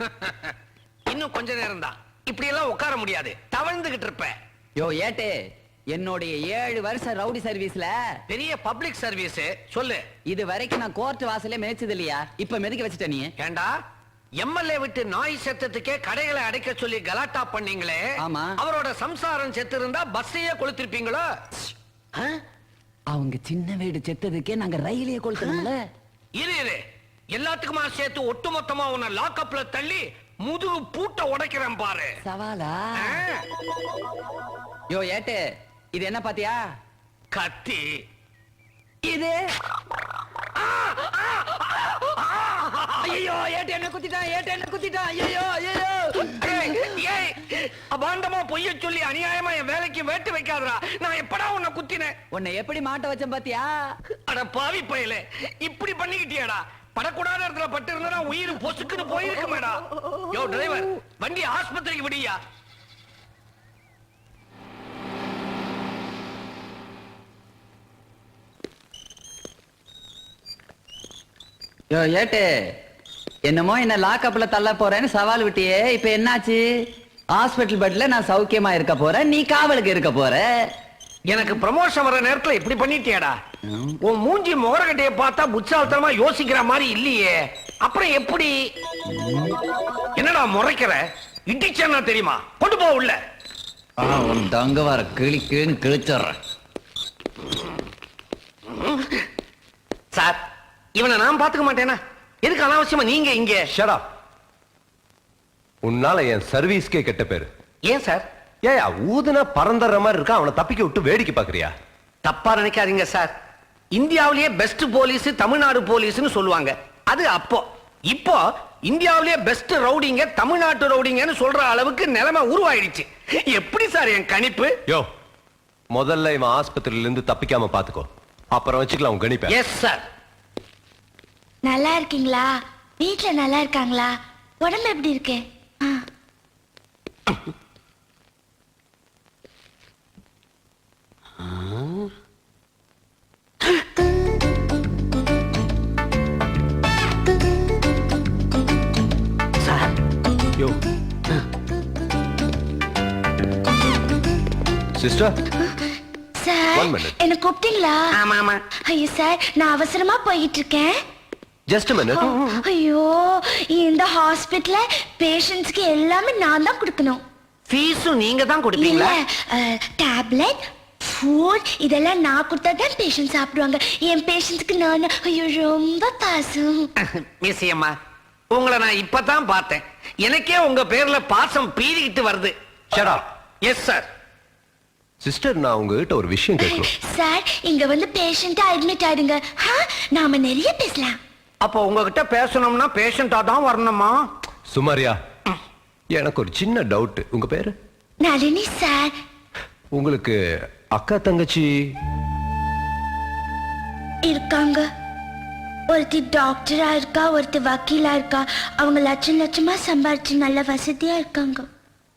இன்னும் கொஞ்ச நேரம் தான் இப்படி எல்லாம் உட்கார முடியாது. தவழ்ந்துகிட்டு இருப்ப யோ ஏட்டு. என்னுடைய ஏழு வருஷம் ரவுடி சர்வீஸ்ல. பெரிய பப்ளிக் சர்வீஸ். சொல்லு. இது வரைக்கும் நான் கோர்ட் வாசலே மேய்ச்சது இல்லையா? இப்ப மெதுக்க வச்சுட்ட நீ. ஏண்டா? எம்எல்ஏ விட்டு நாய் செத்ததுக்கே கடைகளை அடைக்க சொல்லி கலாட்டா பண்ணீங்களே. ஆமா. அவரோட சம்சாரம் செத்து இருந்தா பஸ்ஸையே கொளுத்திருப்பீங்களோ? அவங்க சின்ன வீடு செத்ததுக்கே நாங்க ரயிலையே கொளுத்தணும்ல. இரு இரு. எல்லாத்துக்குமா சேர்த்து ஒட்டுமொத்தமா உன்னை லாக்அப்ல தள்ளி முதுகு பூட்ட உடைக்கிறேன் பாரு. சவாலா? யோ ஏட்டு இது என்ன பாத்தியா? கத்தி. இது? ஐயோ ஏட்டு என்ன குத்திட்டான் ஏட்டு என்ன குத்திட்டான். ஐயோ ஐயோ ஏய், ஏய், அபாண்டமா பொய்ய சொல்லி அநியாயமா என் வேலைக்கு வேட்டு வைக்காதடா. நான் எப்படா உன்னை குத்தினேன்? உன்னை எப்படி மாட்ட வச்சேன் பாத்தியா? அட பாவி பயலே இப்படி பண்ணிக்கிட்டியாடா. படக்கூடாத இடத்துல பட்டு இருந்தா உயிர் பொசுக்குன்னு போயிருக்குமேடா. யோ டிரைவர் வண்டி ஆஸ்பத்திரிக்கு விடியா யோ ஏட்டு என்னமோ என்ன லாக்அப்ல தள்ள போறேன்னு சவால் விட்டியே இப்ப என்னாச்சு? ஹாஸ்பிடல் பெட்ல நான் சௌக்கியமா இருக்க போறேன் நீ காவலுக்கு இருக்க போற. எனக்கு ப்ரமோஷன் வர நேரத்துல இப்படி பண்ணிட்டியாடா. உன் மூஞ்சி முகரக்கட்டைய பார்த்தா புச்சாலத்தனமா யோசிக்கிற மாதிரி இல்லையே. அப்புறம் எப்படி? என்னடா முறைக்கிற? இடிச்சேன்னா தெரியுமா? கொண்டு போ உள்ள. ஆ, உன் தங்க வர கிளிக்குன்னு கிழிச்சிடுறேன். சார் இவனை நான் பாத்துக்க மாட்டேனா? எதுக்கு அனாவசியமா நீங்க இங்க? ஷட் உன்னால என் சர்வீஸ்க்கே கெட்ட பேரு. ஏன் சார்? ஏயா ஊதுனா பறந்துற மாதிரி இருக்கா? அவனை தப்பிக்க விட்டு வேடிக்கை பாக்குறியா தப்பா நினைக்காதீங்க சார். இந்தியாவிலேயே பெஸ்ட் போலீஸ் தமிழ்நாடு போலீஸ்னு சொல்லுவாங்க. அது அப்போ. இப்போ இந்தியாவிலேயே பெஸ்ட் ரவுடிங்க தமிழ்நாட்டு ரவுடிங்கன்னு சொல்ற அளவுக்கு நிலைமை உருவாயிடுச்சு. எப்படி சார் என் கணிப்பு? யோ முதல்ல இவன் ஆஸ்பத்திரியில இருந்து தப்பிக்காம பாத்துக்கோ. அப்புறம் வச்சுக்கலாம் உன் கணிப்பை. எஸ் சார் நல்லா இருக்கீங்களா? வீட்ல நல்லா இருக்காங்களா? உடம்பு எப்படி இருக்கு? ஆ. சார். யோ. சிஸ்டர். Sir One minute. என்ன கூப்பிட்டீங்களா? ஆமா ஆமா. ஐயோ சார் நான் அவசரமா போயிட்டு இருக்கேன் ஜஸ்ட் மினிட் ஐயோ இந்த ஹாஸ்பிடல்ல பேஷண்ட்ஸ்க்கு எல்லாமே நான் தான் கொடுக்கணும். ஃபீஸும் நீங்க தான் இல்ல கொடுப்பீங்களா டேப்லெட் ஃபுட் இதெல்லாம் நான் கொடுத்தா தான் பேஷண்ட் சாப்பிடுவாங்க. என் பேஷண்ட்ஸ்க்கு நான் ஐயோ ரொம்ப பாசம். மிஸ் அம்மா உங்களை நான் இப்பதான் பார்த்தேன். எனக்கே உங்க பேர்ல பாசம் பீறிக்கிட்டு வருது. ஷட் எஸ் சார் சிஸ்டர் நான் உங்ககிட்ட ஒரு விஷயம் கேட்கணும். சார் இங்க வந்து பேஷண்டா அட்மிட் ஆயிடுங்க. நாம நிறைய பேசலாம். அப்போ உங்ககிட்ட பேசணும்னா பேஷண்டா தான் வரணுமா? சுமாரியா எனக்கு ஒரு சின்ன டவுட் உங்க பேரு? நளினி சார் உங்களுக்கு அக்கா தங்கச்சி. இருக்காங்க. ஒருத்தி டாக்டரா இருக்கா ஒருத்தி வக்கீலா இருக்கா அவங்க லட்சம் லட்சமா சம்பாரிச்சு நல்ல வசதியா இருக்காங்க.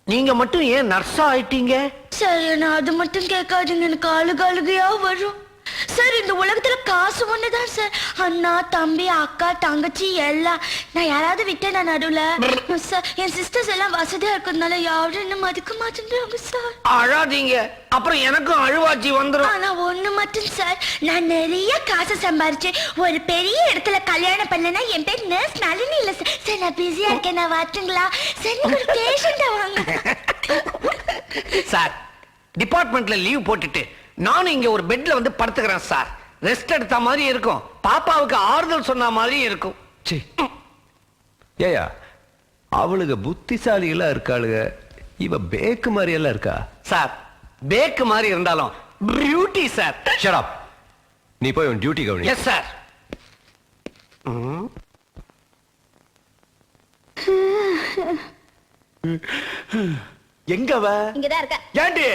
நீங்க மட்டும் ஏன் நர்ஸா ஆயிட்டீங்க? சார் நான் அது மட்டும் கேட்காதுங்க. எனக்கு அழுக அழுகையா வரும். சார் இந்த உலகத்துல காசு ஒண்ணுதான் சார் அண்ணா தம்பி அக்கா தங்கச்சி எல்லாம். நான் யாராவது விட்டேன் நான் நடுவுல? சார் என் சிஸ்டர்ஸ் எல்லாம் வசதியா இருக்கிறதுனால யாரும் என்ன மதிக்க மாட்டேன்றாங்க சார் அழாதீங்க. அப்புறம் எனக்கும் அழுவாச்சி வந்துரும். ஆனா ஒண்ணு மட்டும் சார் நான் நிறைய காசு சம்பாரிச்சு ஒரு பெரிய இடத்துல கல்யாணம் பண்ணனா என் பேர் நர்ஸ் நளினி இல்ல சார் சார் நான் பிஸியா இருக்கேன். நான் வாட்டுங்களா சார் நீங்க ஒரு பேஷண்டா வாங்க. சார் டிபார்ட்மெண்ட்ல லீவ் போட்டுட்டு நானும் இங்க ஒரு பெட்ல வந்து படுத்துக்கிறேன் சார் ரெஸ்ட் எடுத்த மாதிரி இருக்கும். பாப்பாவுக்கு ஆறுதல் சொன்ன மாதிரி இருக்கும். ச்சீ. ஏயா அவளுக புத்திசாலிகளா இருக்காளுக. இவ பேக்கு மாதிரி எல்லாம் இருக்கா? சார் பேக்கு மாதிரி இருந்தாலும் பியூட்டி சார் ஷட் அப் நீ போய் உன் டியூட்டி கவனி எஸ் சார் எங்கவ? இங்கதான் இருக்க? ஏண்டி?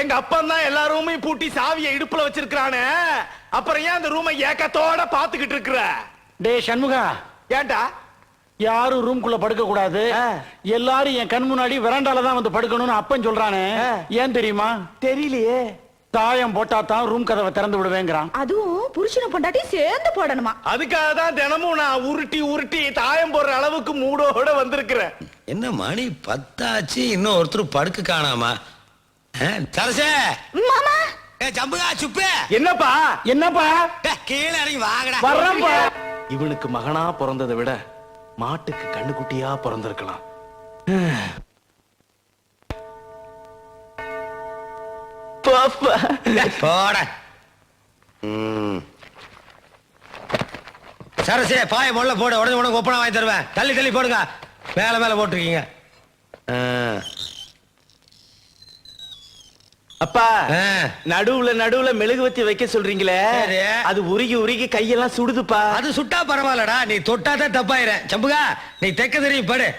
எங்க அப்பா தான் எல்லா ரூமையும் பூட்டி சாவியை இடுப்புல வச்சிருக்கானே அப்புறம் ஏன் அந்த ரூமை ஏக்கத்தோட பாத்துக்கிட்டு இருக்கிற? டேய் சண்முகா. ஏன்டா யாரும் ரூம்குள்ள படுக்க கூடாது. எல்லாரும் என் கண் முன்னாடி வெராண்டால தான் வந்து படுக்கணும்னு அப்பன் சொல்றானே. ஏன் தெரியுமா? தெரியலையே. தாயம் போட்டா தான் ரூம் கதவை திறந்து விடுவேங்கிறான். அதுவும் புருஷனை பொண்டாட்டி சேர்ந்து போடணுமா? அதுக்காக தான் தினமும் நான் உருட்டி உருட்டி தாயம் போடுற அளவுக்கு மூடோட வந்திருக்கிறேன். என்ன மணி? பத்தாச்சு. இன்னும் ஒருத்தர் படுக்க காணாமா. சரசே மாமா? ஏ ஜம்புகா சுப்பு. என்னப்பா? என்னப்பா? கீழே இறங்கி வாங்கடா. வர்றப்பா. இவனுக்கு மகனா பிறந்ததை விட மாட்டுக்கு கண்ணுக்குட்டியா பிறந்திருக்கலாம். பாப்பா. போட. ம். சரசே பாய முதல்ல போடு. உடனே உனக்கு ஒப்பனை வாங்கி தருவேன். தள்ளி தள்ளி போடுங்க. மேல மேல போட்டிருக்கீங்க. அப்பா ஆ. நடுவுல நடுவுல மெழுகு வச்சு வைக்க சொல்றீங்களே. அது உருகி உருகி கையெல்லாம் சுடுதுப்பா. அது சுட்டா பரவாயில்லடா. நீ தொட்டா தான் தப்பாயிர. சம்புகா நீ தெக்க தெரியும் படு.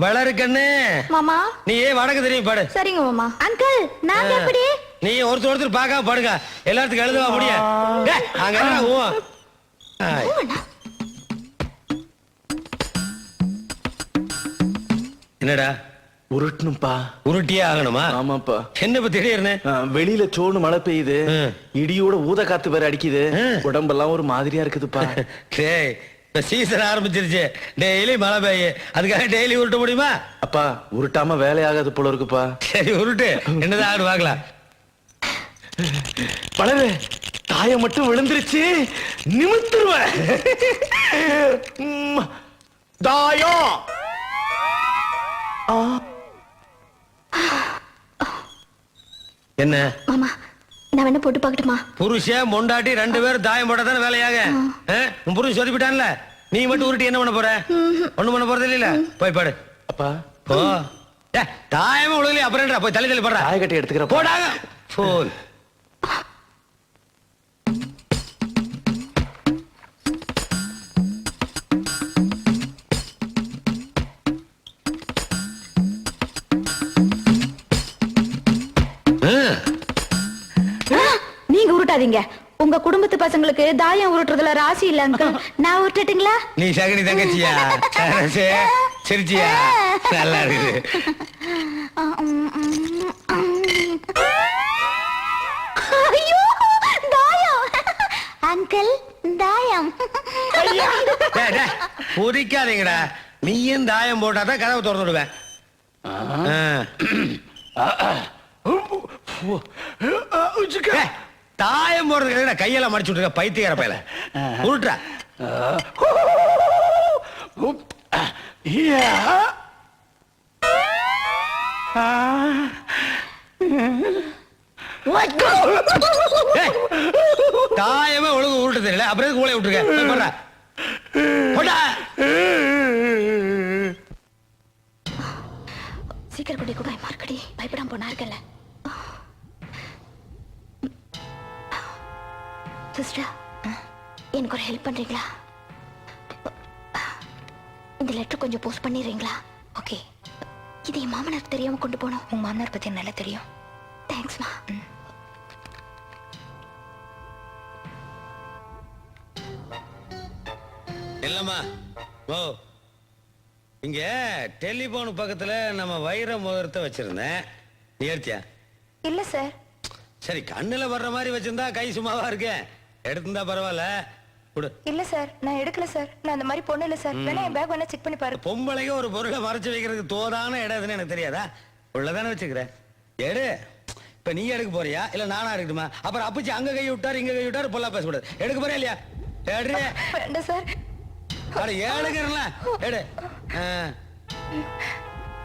வளரு கண்ணு. மாமா. நீ ஏன் வடக்கு தெரியும் படு. சரிங்க மாமா. அங்கிள் நாங்க எப்படி நீ ஒருத்தர் ஒருத்தர் பார்க்காம படுங்க எல்லாத்துக்கும் எழுதுவா முடியும் டேய், அங்க என்ன ஊ? ஆய். என்னடா? உருட்டணும்பா உருட்டியே ஆகணுமா? ஆமாப்பா. என்ன திடீர்னு? வெளியில சோனு மழை பெய்யுது. இடியோட ஊத காத்து வேற அடிக்குது. உடம்பெல்லாம் ஒரு மாதிரியா இருக்குதுப்பா. டேய் சீசன் ஆரம்பிச்சிருச்சு. டெய்லி மழை பெய்யும் அதுக்காக டெய்லி உருட்ட முடியுமா? அப்பா உருட்டாம வேலையாகாது போல இருக்குப்பா. சரி உருட்டு. என்னதான் ஆடு பார்க்கலாம். வளரு தாயம் மட்டும் விழுந்துருச்சு. நிமித்துருவேன் ம், தாயம் என்ன? மாமா நான் வேணா போட்டு பார்க்கட்டுமா? புருஷன் பொண்டாட்டி ரெண்டு பேரும் தாயம் தானே வேலையாக? உன் புருஷன் சொதிப்பிட்டான்ல நீ மட்டும் உருட்டி என்ன பண்ண போற? ஒண்ணும் பண்ண போறது இல்ல போய் பாடு. அப்பா. போ. ஏ, தாயமே உழுகலையே அப்புறம் போய் தள்ளி தள்ளி போடுற. தாய கட்டி எடுத்துக்கிறப்பா. போடாங்க போன் நீங்க உருட்டாதீங்க உங்க குடும்பத்து பசங்களுக்கு தாயம் உருட்டுறதுல ராசி இல்ல அங்கிள் நான் உருட்டட்டுங்களா? நீ சகனி தங்கச்சியா சரசே, சிரிச்சியா? நல்லா இருக்குது. ஐயோ தாயம். அங்கிள் தாயம். டேய், டேய், பொறிக்காதீங்கடா நீயும் தாயம் போட்டா தான் கதவை திறந்து விடுவேன். ஆ. தாயம் போடுறதுக்கு கையெல்லாம் மடிச்சு விட்டுருக்க? பைத்தியக்கார பையல உருட்டுறா. தாயமே ஒழுங்கு உருட்டு தெரியல. அப்புறம் ஊழைய விட்டுருக்க? சீக்கிரம் கொடி பயப்படாம போனா இருக்கல சிஸ்டர் எனக்கு ஒரு ஹெல்ப் பண்றீங்களா? இந்த லெட்டர் கொஞ்சம் போஸ்ட் பண்ணிடுறீங்களா? ஓகே இது என் மாமனார் தெரியாம கொண்டு போனோம். உங்க மாமனார் பத்தி நல்லா தெரியும். தேங்க்ஸ்மா இல்லம்மா. ஓ இங்க டெலிபோன் பக்கத்துல நம்ம வைர மோதிரத்தை வச்சிருந்தேன். நீ எடுத்தியா? இல்ல சார் சரி கண்ணுல வர்ற மாதிரி வச்சிருந்தா கை சும்மாவா இருக்கேன் எடுத்திருந்தா பரவாயில்ல. கொடு. இல்ல சார் நான் எடுக்கல சார். நான் அந்த மாதிரி பொண்ணு இல்ல சார். வேணா என் பேக் வேணா செக் பண்ணி பாரு. பொம்பளைங்க ஒரு பொருளை மறைச்சு வைக்கிறதுக்கு தோதான இடம் எதுன்னு எனக்கு தெரியாதா? உள்ளதானே வச்சுக்கிறேன். எடு. இப்ப நீ எடுக்க போறியா? இல்ல நானா எடுக்கட்டுமா? அப்புறம் அப்பச்சி அங்க கை விட்டாரு இங்க கை விட்டாரு பொல்லா பேசக்கூடாது. எடுக்க போறியா இல்லையா? எடு. வேண்டாம் சார். அட ஏழுங்கிறல. எடு.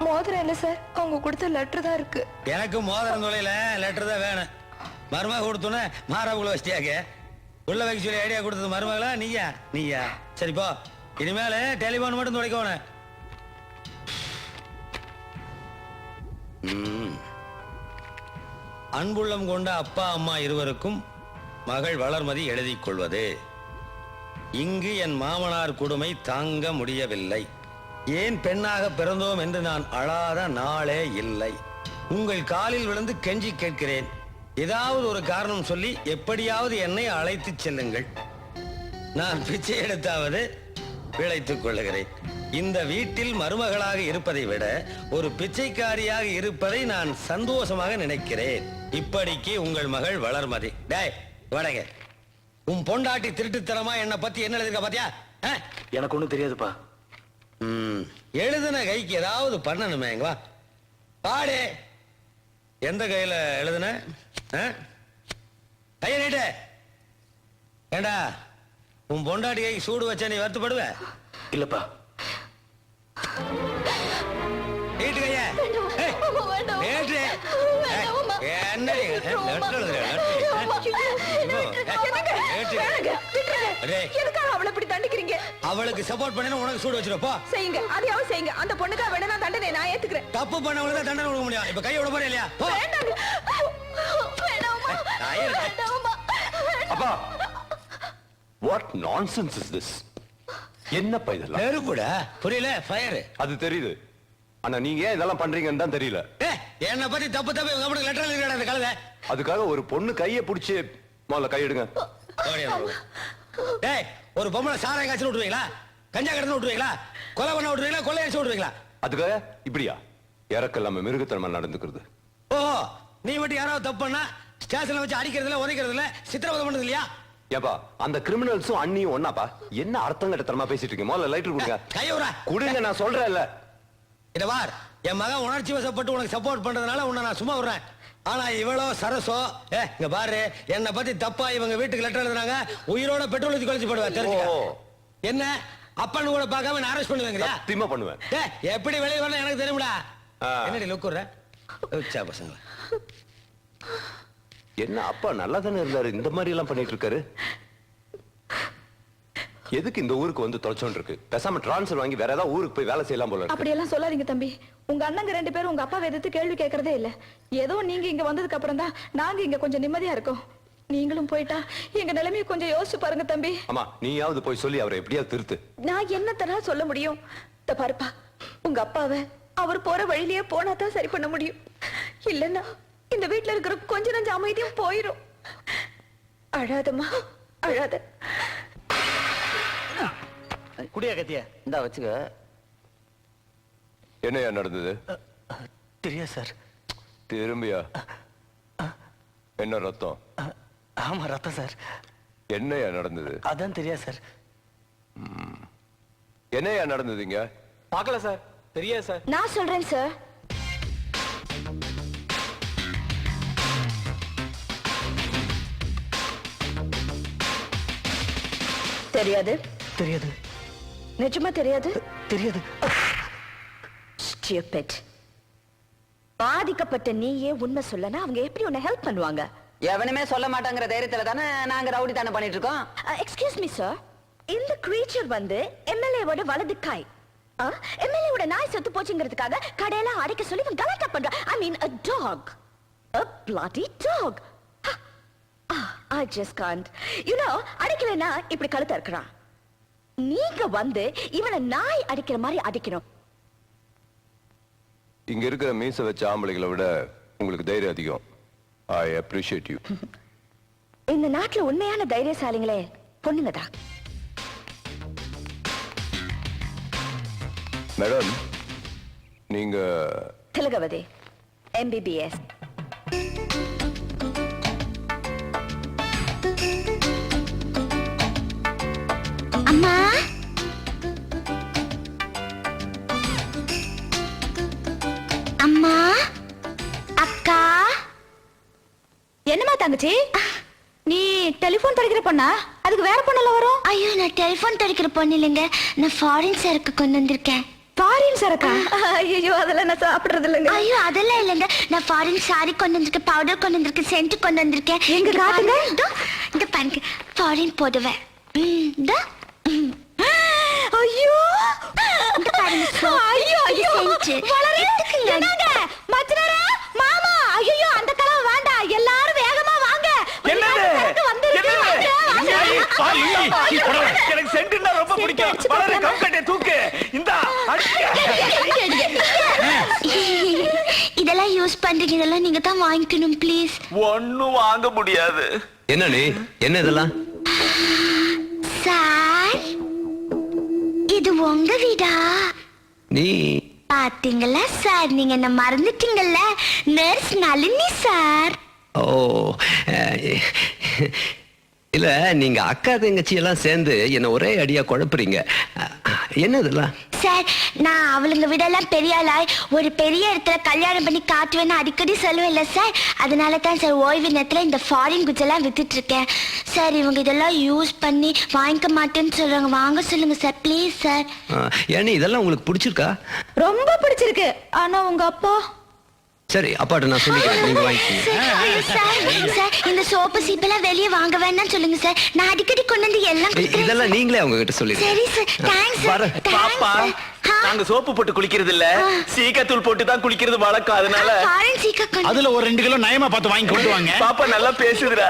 மோதிரம் இல்ல சார். அவங்க கொடுத்த லெட்டர் தான் இருக்கு. எனக்கு மோதிரம் தொலைல லெட்டர் தான் வேணும். மருமக கொடுத்தோன்னே மாறாவுக்குள்ள வச்சிட்டியாக்க உள்ள வைக்க சொல்லி ஐடியா கொடுத்தது மருமகளா? நீயா? நீயா? சரி போ. இனிமேல டெலிபோன் மட்டும் துடைக்கணும் அன்புள்ளம் கொண்ட அப்பா அம்மா இருவருக்கும் மகள் வளர்மதி எழுதிக் கொள்வது. இங்கு என் மாமனார் கொடுமை தாங்க முடியவில்லை. ஏன் பெண்ணாக பிறந்தோம் என்று நான் அழாத நாளே இல்லை. உங்கள் காலில் விழுந்து கெஞ்சி கேட்கிறேன். ஏதாவது ஒரு காரணம் சொல்லி எப்படியாவது என்னை அழைத்துச் செல்லுங்கள். நான் பிச்சை எடுத்தாவது பிழைத்துக் கொள்ளுகிறேன். இந்த வீட்டில் மருமகளாக இருப்பதை விட ஒரு பிச்சைக்காரியாக இருப்பதை நான் சந்தோஷமாக நினைக்கிறேன். இப்படிக்கு உங்கள் மகள் வளர்மதி. டேய் வடங்க உன் பொண்டாட்டி திருட்டுத்தனமா என்னை பத்தி என்ன எழுதிருக்க பாத்தியா? எனக்கு ஒண்ணும் தெரியாதுப்பா. ம், எழுதுன கைக்கு ஏதாவது பண்ணணுமே வா. பாடு. எந்த கையில எழுதுன? கைய நீட்டு. ஏண்டா உன் பொண்டாட்டி கை சூடு வச்ச நீ வருத்தப்படுவ? இல்லப்பா. நீட்டு கைய? லெட்டர் எழுதுற, இப்படி தண்டிக்கிறீங்க? அவளுக்கு சப்போர்ட் பண்ணி உனக்கு சூடு வச்சிருப்போ செய்யுங்க அதையாவது செய்யுங்க. அந்த பொண்ணுக்காக வேணா தப்பு பண்ணவங்களுக்கு தான் தண்டனை கொடுக்க முடியும். இப்ப கையை விட போறே இல்லையா? போ. வேணாமா. நான் இருக்கேன்? வேணாமா அப்பா வாட் நான்சென்ஸ் இஸ் திஸ் என்னப்பா இதெல்லாம்? நெருப்புடா புரியல? ஃபயர் அது தெரியுது. ஆனா நீங்க ஏன் இதெல்லாம் பண்றீங்கன்னு தான் தெரியல. என்ன பத்தி தப்பு தப்பு. இவங்க அப்படி லெட்டர் எழுதிடா அந்த கழுதை. அதுக்காக ஒரு பொண்ணு கையை பிடிச்சி முதல்ல கையெடுங்க ஓடி அந்த பக்கம். டேய் ஒரு பொம்பளை சாராய காய்ச்சல் விட்டுருவீங்களா? கஞ்சா கடந்து விட்டுருவீங்களா? கொலை பண்ண விட்டுருவீங்களா? கொள்ளை அடிச்சு விட்டுருவீங்களா? அதுக்காக இப்படியா? இறக்க இல்லாம மிருகத்தனமா நடந்துக்கிறது. ஓஹோ நீ மட்டும் யாராவது தப்பு பண்ணா ஸ்டேஷன்ல வச்சு அடிக்கிறதுல உதைக்கிறதுல சித்திரவதை பண்ணது இல்லையா ஏப்பா அந்த கிரிமினல்ஸும் அண்ணியும் ஒன்னாப்பா என்ன அர்த்தம் கட்டத்தனமா பேசிட்டு இருக்கீங்க முதல்ல லைட்டர் கொடுங்க. கைய விடா கொடுங்க நான் சொல்றேன்ல. இத பார் என் மகன் உணர்ச்சி வசப்பட்டு உனக்கு சப்போர்ட் பண்றதுனால உன்னை நான் சும்மா விடுறேன். ஆனா இவ்வளோ சரசோ ஏ இங்க பாரு என்னை பத்தி தப்பா இவங்க வீட்டுக்கு லெட்டர் எழுதுனாங்க உயிரோட பெட்ரோல் ஊத்தி கொலைச்சு போடுவா தெரிஞ்சுக்க. ஓ. என்ன? அப்பன்னு கூட பார்க்காம நான் அரெஸ்ட் பண்ணுவேங்கறியா சத்தியமா பண்ணுவேன். ஏ எப்படி வெளிய வரணும் எனக்கு தெரியும்டா. என்னடி லுக் விடுற? உச்சா பசங்க என்ன அப்பா நல்லா தானே இருந்தாரு? இந்த மாதிரி எல்லாம் பண்ணிட்டு இருக்காரு எதுக்கு இந்த ஊருக்கு வந்து தொலைச்சோன்னு இருக்கு பேசாம டிரான்ஸ்ஃபர் வாங்கி வேற ஏதாவது ஊருக்கு போய் வேலை செய்யலாம் போல இருக்கு. அப்படியெல்லாம் சொல்லாதீங்க தம்பி. உங்க அண்ணங்க ரெண்டு பேரும் உங்க அப்பாவை எதிர்த்து கேள்வி கேட்கறதே இல்ல. ஏதோ நீங்க இங்க வந்ததுக்கு அப்புறம் தான் நாங்க இங்க கொஞ்சம் நிம்மதியா இருக்கோம். நீங்களும் போயிட்டா எங்க நிலைமையை கொஞ்சம் யோசிச்சு பாருங்க தம்பி. ஆமா நீயாவது போய் சொல்லி அவரை எப்படியாவது திருத்து. நான் என்ன சொல்ல முடியும்? பாருப்பா உங்க அப்பாவை அவர் போற வழியிலேயே போனா தான் சரி பண்ண முடியும். இல்லன்னா இந்த வீட்ல இருக்கிற கொஞ்ச நஞ்ச அமைதியும் போயிரும். அழாதம்மா அழாத. குடியா கத்திய? இந்தா வச்சுக்க. என்னையா நடந்தது? தெரியாது சார். திரும்பியா? என்ன ரத்தம்? ஆமா ரத்தம் சார். என்னையா நடந்தது? அதான் தெரியாது சார். என்னையா நடந்ததுங்க பார்க்கல சார். தெரியாது சார். நான் சொல்றேன் சார் தெரியாது. தெரியாது. நிஜமா தெரியாது? தெரியாது. Stupid. பாதிக்கப்பட்ட நீயே உண்மை சொல்லனா அவங்க எப்படி உன்னை ஹெல்ப் பண்ணுவாங்க? எவனுமே சொல்ல மாட்டாங்கிற தைரியத்துல தானே நாங்க ரவுடி தானே பண்ணிட்டு இருக்கோம்? எக்ஸ்கியூஸ் மீ சார் இந்த கிரீச்சர் வந்து எம்எல்ஏவோட வலது காய் எம்எல்ஏவோட நாய் செத்து போச்சுங்கிறதுக்காக கடையெல்லாம் அடைக்க சொல்லி இவன் கலாட்டா பண்றான் I mean a dog. A bloody dog. I just can't you know அடிக்கலைன்னா இப்படி கழுத்த இருக்கிறான். நீங்க வந்து இவனை நாய் அடிக்கிற மாதிரி அடிக்கணும். இங்க இருக்கிற மீச வச்ச ஆம்பளைகளை விட உங்களுக்கு தைரியம் அதிகம். ஐ அப்ரிஷியேட் யூ இந்த நாட்டுல உண்மையான தைரியசாலிங்களே பொண்ணுங்க மேடம் நீங்க திலகவதி எம்பிபிஎஸ் அம்மா? அம்மா? அக்கா? என்னம்மா தங்கச்சி? நீ டெலிபோன் படிக்கிற பொண்ணா? அதுக்கு வேற பொண்ணெல்லாம் வரும்? ஐயோ நான் டெலிபோன் படிக்கிற பொண்ணு இல்லைங்க. நான் ஃபாரின் சரக்கு கொண்டு வந்திருக்கேன். ஃபாரின் சரக்கா ஐயோ அதெல்லாம் நான் சாப்பிடுறது இல்லைங்க ஐயோ அதெல்லாம் இல்லைங்க. நான் ஃபாரின் சாரி கொண்டு வந்திருக்கேன் பவுடர் கொண்டு வந்திருக்கேன் சென்ட் கொண்டு வந்திருக்கேன். எங்க காட்டுங்க. இங்க பாருங்க ஃபாரின் போடுவேன். ம், இதோ. ம். ஐயோ இங்க பாருங்க soap. ஐயோ ஐயோ சென்ட். வளரு எடுத்துக்கங்க. என்னங்க மச்சனரே மாமா ஐயோ அந்த கலவை வேண்டாம் எல்லாரும் வேகமா வாங்க என்னது விளையாட்டு வந்திருக்கு, என்னது வாங்க, வாங்க. ஏய், பா, இல்லப்பா, இல்லப்பா. எனக்கு சென்ட்னா ரொம்ப பிடிக்கும் அடிச்சு வளரு பார்க்கலாமா? கம்கட்டை தூக்கு இந்தா இதெல்லாம் நீங்க தான் வாங்கிக்கணும் ப்ளீஸ் ஒண்ணும் வாங்க முடியாது. என்ன நீ என்ன இதெல்லாம்? சார் இது உங்க வீடா? நீ? பாத்தீங்களா சார்? நீங்க என்ன மறந்துட்டீங்கல்ல? Nurse Nalini sir. ஓ இல்ல நீங்க அக்கா தங்கச்சி எல்லாம் சேர்ந்து என்ன ஒரே அடியா குழப்புறீங்க. என்ன இதெல்லாம் சார் நான் அவளுங்க விடலாம் பெரிய ஆளாய் ஒரு பெரிய இடத்துல கல்யாணம் பண்ணி காட்டுவேன்னு அடிக்கடி சொல்லுவேன்ல சார் அதனால தான் சார் ஓய்வு நேரத்தில் இந்த ஃபாரின் குட்ஸ் எல்லாம் வித்துட்டு இருக்கேன் சார் இவங்க இதெல்லாம் யூஸ் பண்ணி வாங்கிக்க மாட்டேன்னு சொல்றாங்க வாங்க சொல்லுங்க சார் ப்ளீஸ் சார் ஏன்னு இதெல்லாம் உங்களுக்கு பிடிச்சிருக்கா? ரொம்ப பிடிச்சிருக்கு. ஆனா உங்க அப்பா சரி அப்பாட்ட நான் சொல்லிக்கிறேன். நீங்க வாங்கிக்கோங்க. சார், இந்த சோப்பு சீப்பெல்லாம் வெளியே வாங்க வேண்டாம்னு சொல்லுங்க சார் நான் அடிக்கடி கொண்டு வந்து எல்லாம் இதெல்லாம். நீங்களே அவங்க கிட்ட சொல்லிடுங்க. சரி சார் தேங்க்ஸ் சார். பாப்பா நாங்க சோப்பு போட்டு குளிக்கிறது இல்ல சீக்காத்தூள் போட்டு தான் குளிக்கிறது வழக்கம் அதனால. அதுல ஒரு ரெண்டு கிலோ நயமா பார்த்து வாங்கி கொண்டு வாங்க. பாப்பா நல்லா பேசுதுடா.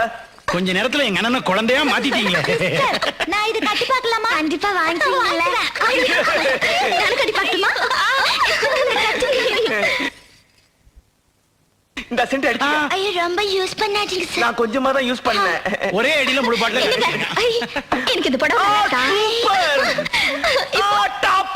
கொஞ்ச நேரத்துல எங்க அண்ணனை குழந்தையா மாத்திட்டீங்களே நான் இது கட்டி பார்க்கலாமா? கண்டிப்பா வாங்கிக்கீங்களா நானும் கட்டி பார்க்கணுமா இந்த சென்ட் அடிச்சு ஐயோ ரொம்ப யூஸ் பண்ணாதீங்க சார் நான் கொஞ்சமா தான் யூஸ் பண்ணேன். ஒரே அடியில முழு பாட்டுல எனக்கு இந்த படம் டாப்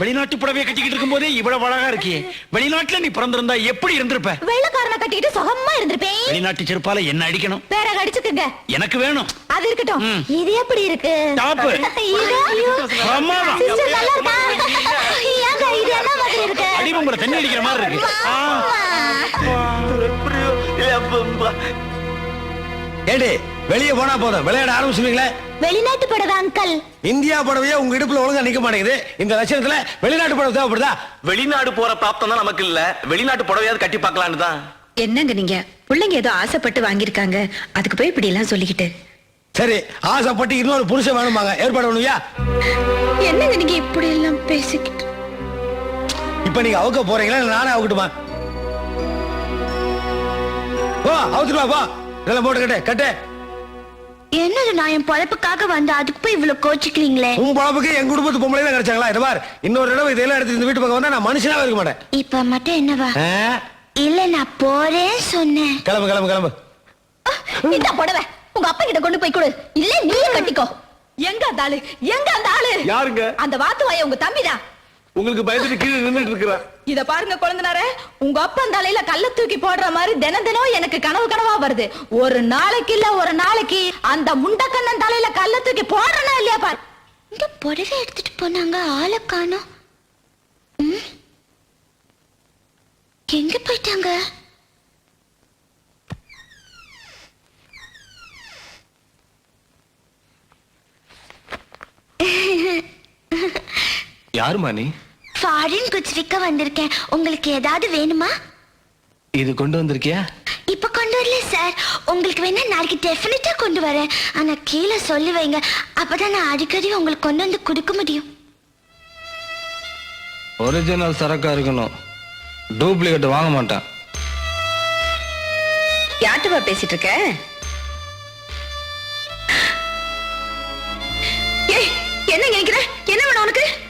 வெளிநாட்டு புடவையை கட்டிக்கிட்டு இருக்கும் போதே இவ்வளவு அழகா இருக்கே. வெளிநாட்டுல நீ பிறந்திருந்தா எப்படி இருந்திருப்ப? வெள்ளக்காரனை கட்டிக்கிட்டு சுகமா இருந்திருப்பேன். வெளிநாட்டு செருப்பால என்ன அடிக்கணும்? வேற அடிச்சுக்குங்க. எனக்கு வேணும். அது இருக்கட்டும். இது எப்படி இருக்கு. சிஸ்டர் நல்லா இருக்கா? மாதிரி இருக்கு. அடிபம்புல தண்ணி அடிக்கிற மாதிரி இருக்கு. ஏடி வெளியே போனா போதும். விளையாட ஆரம்பிச்சுவீங்களே வெளிநாட்டு புடவை அங்கிள். இந்தியா புடவையே உங்க இடுப்புல ஒழுங்கா நிக்க மாட்டேங்குது. இந்த லட்சணத்துல வெளிநாட்டு புடவை தேவைப்படுதா? வெளிநாடு போற பிராப்தம் தான் நமக்கு இல்ல. வெளிநாட்டு புடவையாவது கட்டி பார்க்கலான்னு தான். என்னங்க நீங்க? பிள்ளைங்க ஏதோ ஆசைப்பட்டு வாங்கியிருக்காங்க. அதுக்கு போய் இப்படி எல்லாம் சொல்லிக்கிட்டு. சரி ஆசைப்பட்டு இன்னொரு புருஷன் வேணுமாங்க ஏற்பாடு பண்ணுவியா? என்னங்க நீங்க இப்படி எல்லாம் பேசிக்கிட்டு? இப்ப நீங்க அவுக்க போறீங்களா? இல்ல நானே அவுக்கட்டுமா? போ அவுத்துட்டு வா. இதெல்லாம் போட்டு கட்டு. கட்டு என்னது நான் என் பொழப்புக்காக வந்த? அதுக்கு போய் இவ்வளவு கோச்சிக்கிறீங்களே? உன் பொழப்புக்கு என் குடும்பத்து பொம்பளை தான் கிடைச்சாங்களா? இது பார். இன்னொரு தடவை இதெல்லாம் எடுத்து இந்த வீட்டு பக்கம் வந்தா நான் மனுஷனாவே இருக்க மாட்டேன். இப்ப மட்டும் என்னவா? இல்ல நான் போறேன் சொன்னேன். கிளம்பு கிளம்பு கிளம்பு. இந்த புடவை உங்க அப்பா கிட்ட கொண்டு போய் கொடு. இல்ல நீயே கட்டிக்கோ. எங்க அந்த ஆளு? எங்க அந்த ஆளு? யாருங்க? அந்த வாத்து வாய உங்க தம்பிதான். உங்களுக்கு பயந்துட்டு கீழே நின்னுட்டு இருக்கிறேன் இத பாருங்க குழந்தனாரே உங்க அப்பா தலையில கல்ல தூக்கி போடுற மாதிரி தினம் தினம் எனக்கு கனவு கனவா வருது. ஒரு நாளைக்கு இல்ல ஒரு நாளைக்கு அந்த முண்டக்கண்ணன் தலையில கல்ல தூக்கி போடுறனா இல்லையா பாரு? இந்த புடவை எடுத்துட்டு போனாங்க ஆளை காணோம்? எங்க போயிட்டாங்க? யாருமா நீ ஃபாரின் குட்ஸ் விற்க வந்திருக்கேன். உங்களுக்கு ஏதாவது வேணுமா? இது கொண்டு வந்திருக்கியா? இப்ப கொண்டு வரல சார் உங்களுக்கு வேணா நாளைக்கு டெஃபினட்டா கொண்டு வரேன். ஆனா கீழே சொல்லி வைங்க. அப்பதான் நான் அடிக்கடி உங்களுக்கு கொண்டு வந்து கொடுக்க முடியும். ஒரிஜினல் சரக்கா இருக்கணும். டூப்ளிகேட் வாங்க மாட்டேன். யார்கிட்டவா பேசிட்டு இருக்க என்ன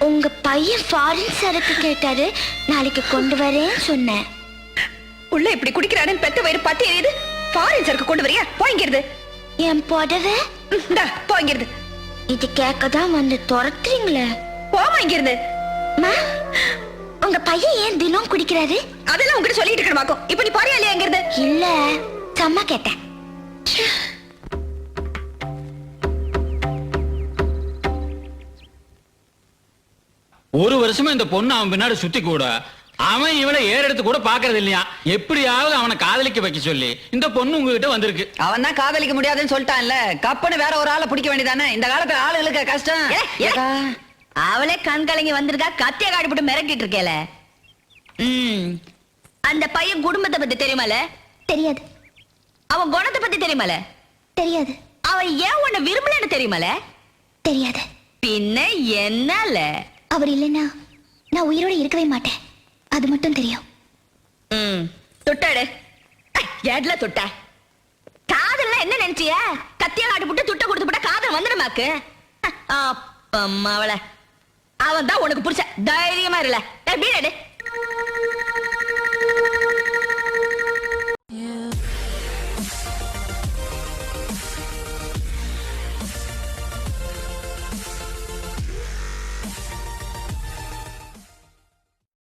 உங்க பையன் ஃபாரின் சரக்கு கேட்டாரு. நாளைக்கு கொண்டு வரேன்னு சொன்னேன். உள்ள இப்படி குடிக்கிறானு பெத்த வயிறு பத்தி எரியுது. ஃபாரின் சரக்கு கொண்டு வரியா? போய்ங்கிறது. என் புடவை? இந்தா போய்ங்கிறது. இது கேட்க தான் வந்து துரத்துறீங்களே. போமா இங்கிருந்து. மா உங்க பையன் ஏன் தினம் குடிக்கிறாரு? அதெல்லாம் உங்ககிட்ட சொல்லிட்டு இருக்கணுமாக்கும் இப்ப நீ போறியா இல்லையா இங்கிருந்து? இல்ல சும்மா கேட்டேன். ஒரு வருஷமா இந்த பொண்ணு அவன் பின்னாடி சுத்தி கூட அவன் இவளை ஏறெடுத்து கூட பாக்குறது இல்லையா? எப்படியாவது அவனை காதலிக்க வைக்க சொல்லி இந்த பொண்ணு உங்ககிட்ட வந்திருக்கு. அவன் தான் காதலிக்க முடியாதுன்னு சொல்லிட்டான்ல. கப்பன்னு வேற ஒரு ஆளை பிடிக்க வேண்டியதானே? இந்த காலத்துல ஆளுகளுக்கு கஷ்டம். அவளே கண் கலங்கி வந்திருக்கா கத்திய காடி போட்டு மிரட்டிட்டு இருக்கேல ம். அந்த பையன் குடும்பத்தை பத்தி தெரியுமால தெரியாது. அவன் குணத்தை பத்தி தெரியுமால தெரியாது. அவன் ஏன் உன்னை விரும்பலன்னு தெரியுமால தெரியாது. பின்ன என்னல அவர் இல்லைன்னா நான் உயிரோட இருக்கவே மாட்டேன். அது மட்டும் தெரியும். ம் தொட்டாடு. ஏட்ல தொட்ட. காதல்னா என்ன நினைச்சிய? கத்தியால் காடி போட்டு துட்ட கொடுத்து போட்டா காதல் வந்துடுமாக்கு அப்பம்மா அவன் தான் உனக்கு புடிச்ச தைரியமா இருல வீடு